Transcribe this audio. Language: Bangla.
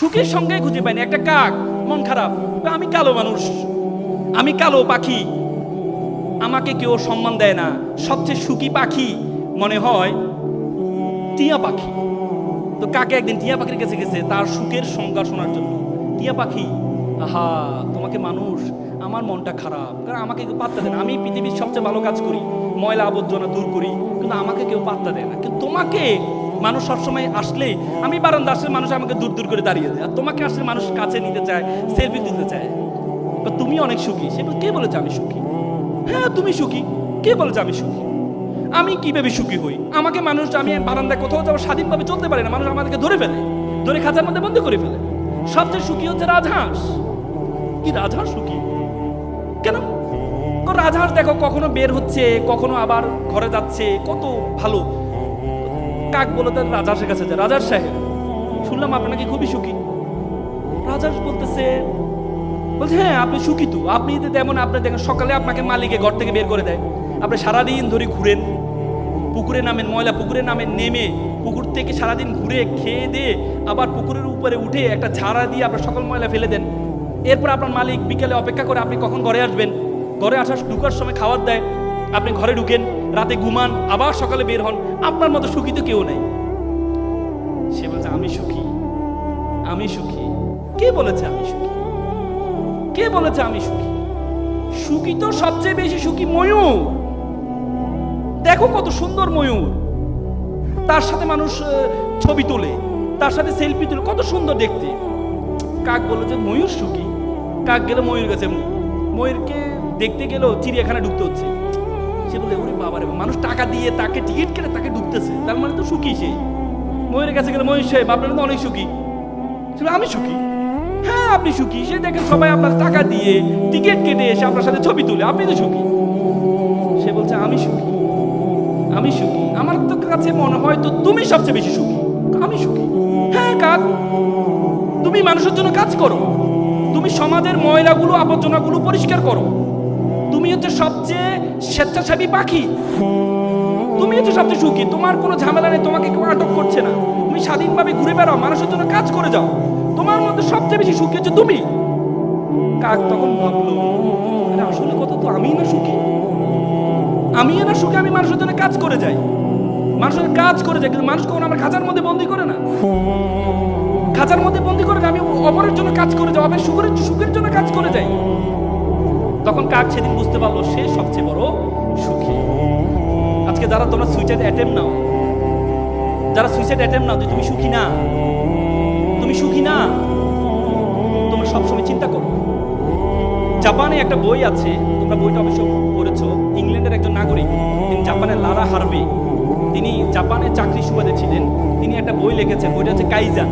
সুখের সঙ্গে খুঁজে পাইনি। একটা কাক, মন খারাপ। আমি কালো মানুষ। আমি কালো পাখি। আমাকে কেউ সম্মান দেয় না। সবচেয়ে সুখী পাখি মনে হয় টিয়া পাখি। তো কাকে একদিন টিয়া পাখির কাছে গেছে? তার সুখের সংজ্ঞা শোনার জন্য। টিয়া পাখি, আহা, তোমাকে মানুষ, আমার মনটা খারাপ। কারণ আমাকে কেউ পাত্তা দেয় না। আমি পৃথিবীর সবচেয়ে ভালো কাজ করি। ময়লা আবর্জনা দূর করি। কিন্তু আমাকে কেউ পাত্তা দেয় না। কিন্তু তোমাকে মানুষ সবসময় আসলে আমি বারান্দা আসলে মানুষ আমাকে দূর দূর করে দাঁড়িয়ে দেয়। আর তোমাকে আসলে মানুষ কাছে নিতে চায় সেলফি তুলতে চায়। তুমি অনেক সুখী। সে কে বলেছে আমি সুখী? হ্যাঁ তুমি সুখী। কে বলেছে আমি সুখী? আমি কীভাবে সুখী হই? আমাকে মানুষ আমি বারান্দায় কোথাও যাব স্বাধীনভাবে চলতে পারে না, মানুষ আমাদেরকে ধরে ফেলে। ধরে খাঁচার মধ্যে বন্ধ করে ফেলে। সবচেয়ে সুখী হচ্ছে রাজহাঁস। কি রাজহাঁস সুখী? কেন? রাজহাঁস দেখো, কখনো বের হচ্ছে, কখনো আবার ঘরে যাচ্ছে, কত ভালো। কাক বলে তার? রাজহাঁসের কাছে যায়। রাজার সাহেব, শুনলাম আপনার নাকি খুবই সুখী। রাজহাঁস বলতেছে, বলছে হ্যাঁ আপনি সুখী তো। আপনি তেমন আপনি দেখেন, সকালে আপনাকে মালিকে ঘর থেকে বের করে দেয়। আপনি সারাদিন ধরে ঘুরেন, পুকুরে নামেন, ময়লা পুকুরে নামেন, নেমে পুকুর থেকে সারাদিন ঘুরে, খেয়ে দিয়ে আবার পুকুরের উপরে উঠে একটা ঝাড়া দিয়ে আপনার সকল ময়লা ফেলে দেন। এরপর আপনার মালিক বিকেলে অপেক্ষা করে, আপনি কখন ঘরে আসবেন? ঘরে আসার, ঢুকার সময় খাবার দেয়। আপনি ঘরে ঢুকেন, রাতে ঘুমান, আবার সকালে বের হন, আপনার মতো সুখী তো কেউ নেই। সে বলছে, আমি সুখী আমি সুখী। কে বলেছে, আমি সুখী কে বলেছে, আমি সুখী সুখী তো সবচেয়ে বেশি সুখী ময়ূর। দেখো কত সুন্দর ময়ূর। তার সাথে মানুষ ছবি তোলে, তার সাথে সেলফি তোলে, কত সুন্দর দেখতে। কাক বলল যে, ময়ূর সুখী। কাক গেলে ময়ূর গেছে ময়ূরকে দেখতে গেলেও চিড়িয়াখানা ঢুকতে হচ্ছে। সে বলে ওরে বাবারে মানুষ টাকা দিয়ে তাকে টিকিট কেটে তাকে ঢুকতেছে। তার মানে তো সুখী সে। ময়ূরের কাছে গেলে ময়ূর সাহেব আপনার তো অনেক সুখী। আমি সুখী? হ্যাঁ আপনি সুখী। সে দেখেন সবাই আপনার টাকা দিয়ে টিকিট কেটে এসে আপনার সাথে ছবি তুলে। আপনি তো সুখী। সে বলছে, আমি সুখী। আমি সুখী। আমার তো কাছে মনে হয় তো তুমি সবচেয়ে বেশি সুখী। আমি সুখী। হ্যাঁ কাক। তুমি মানুষের জন্য কাজ করো। তুমি সমাজের ময়লাগুলো, আবর্জনাগুলো পরিষ্কার করো। তুমি হচ্ছে সবচেয়ে স্বেচ্ছাসেবী পাখি। তুমি হচ্ছে সবচেয়ে সুখী। তোমার কোনো ঝামেলা নেই, তোমাকে কেউ আটক করছে না। তুমি স্বাধীনভাবে ঘুরে বেড়াও, মানুষের জন্য কাজ করে যাও। তোমার মধ্যে সবচেয়ে বেশি সুখী হচ্ছে তুমি। কাক তখন ভাবলো আসলে কথা তো আমিই না সুখী। আমি না সুখে, আমি মানুষের জন্য কাজ করে যাই। মানুষের কাজ করে যাই, কিন্তু মানুষ কখন আমার খাঁচার মধ্যে বন্দি করে না। খাঁচার মধ্যে বন্দি করে আমি অপরের জন্য কাজ করে যাই অপরের সুখের সুখের জন্য কাজ করে যাই। তখন কাক সেদিন বুঝতে পারল সে সবচেয়ে বড় সুখী। আজকে যারা তোমরা সুইসাইড অ্যাটেম্প নাও, যারা সুইসাইড অ্যাটেম্প নাও যে তুমি সুখী না, তুমি সুখী না, তোমরা সবসময় চিন্তা করো। জাপানে একটা বই আছে, তোমরা বইটা অবশ্য পড়েছো, ইংল্যান্ডের একজন নাগরিক, তিনি জাপানের লারা হারভে। তিনি জাপানে চাকরি সুবাদে ছিলেন, তিনি একটা বই লিখেছেন, বইটা হচ্ছে কাইজান।